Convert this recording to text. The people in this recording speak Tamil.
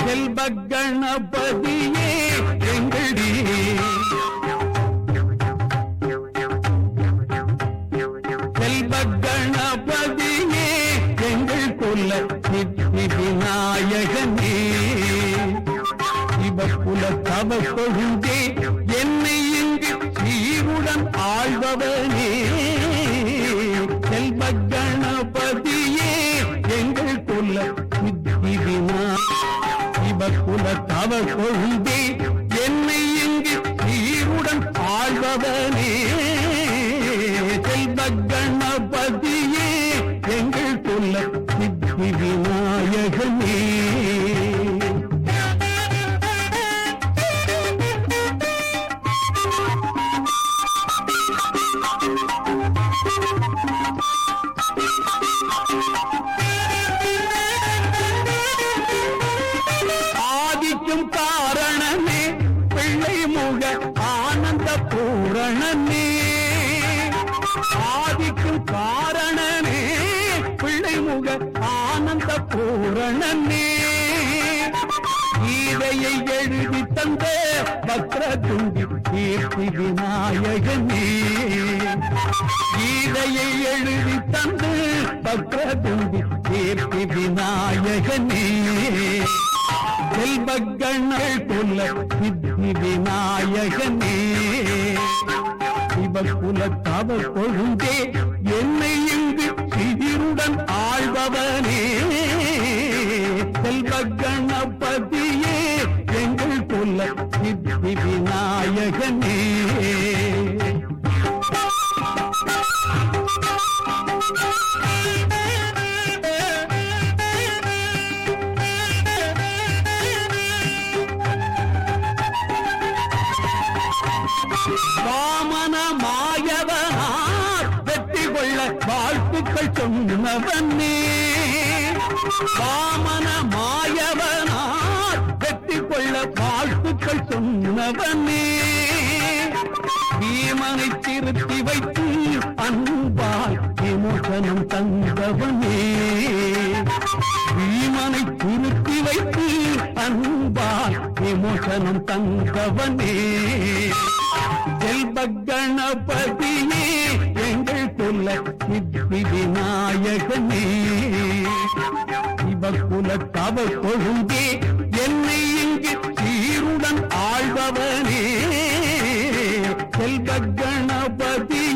செல்வ கணபதியே எங்கடி செல்வ கணபதியே எங்கள் கொல்ல சித்தி என்னை இங்கு சீருடன் ஆழ்பவனே. சிவகுல கொழுந்தே என்னை இங்கு சீருடன் ஆழ்பவனே. செல்வ கணபதியே எங்கள் கொல்ல சித்தி விநாயகனே ஆதிக்கும் காரணமே பிள்ளை முக ஆனந்த பூரணமே. ஆதிக்கும் காரணமே பிள்ளை முக ஆனந்த பூரணமே. கீதையை எழுதி தந்த பக்ரதுண்டி கீர்த்தி விநாயகனே. கீதையை எழுதி தந்து பக்ரதுண்டி கீர்த்தி விநாயகனே. சிவகணல் கொல்ல சித்தி விநாயகனே சிவகுல தவ கொழுந்தே என்னை இங்கு சிதிருடன் ஆழ்பவனே. செல்வகணபதியே எங்கள் கொல்ல சித்தி விநாயகனே வாமன மாயவனார் வெற்றி கொள்ள வாழ்த்துக்கள் சொன்னவன் நீ. வாமன மாயவனார் வெற்றி கொள்ள வாழ்த்துக்கள் சொன்னவன் நீ. பீமனை திருத்தி வைத்து அன்பால் விமோசனம் தந்தவனே பீமனை திருத்தி வைத்து அன்பால் விமோசனம் தந்தவனே கணபதியே எங்கள் சொல்ல சித்தி விநாயகனே சிவகுல தவ கொழுந்தே என்னை இங்கு சீருடன் ஆழ்பவனே செல்வ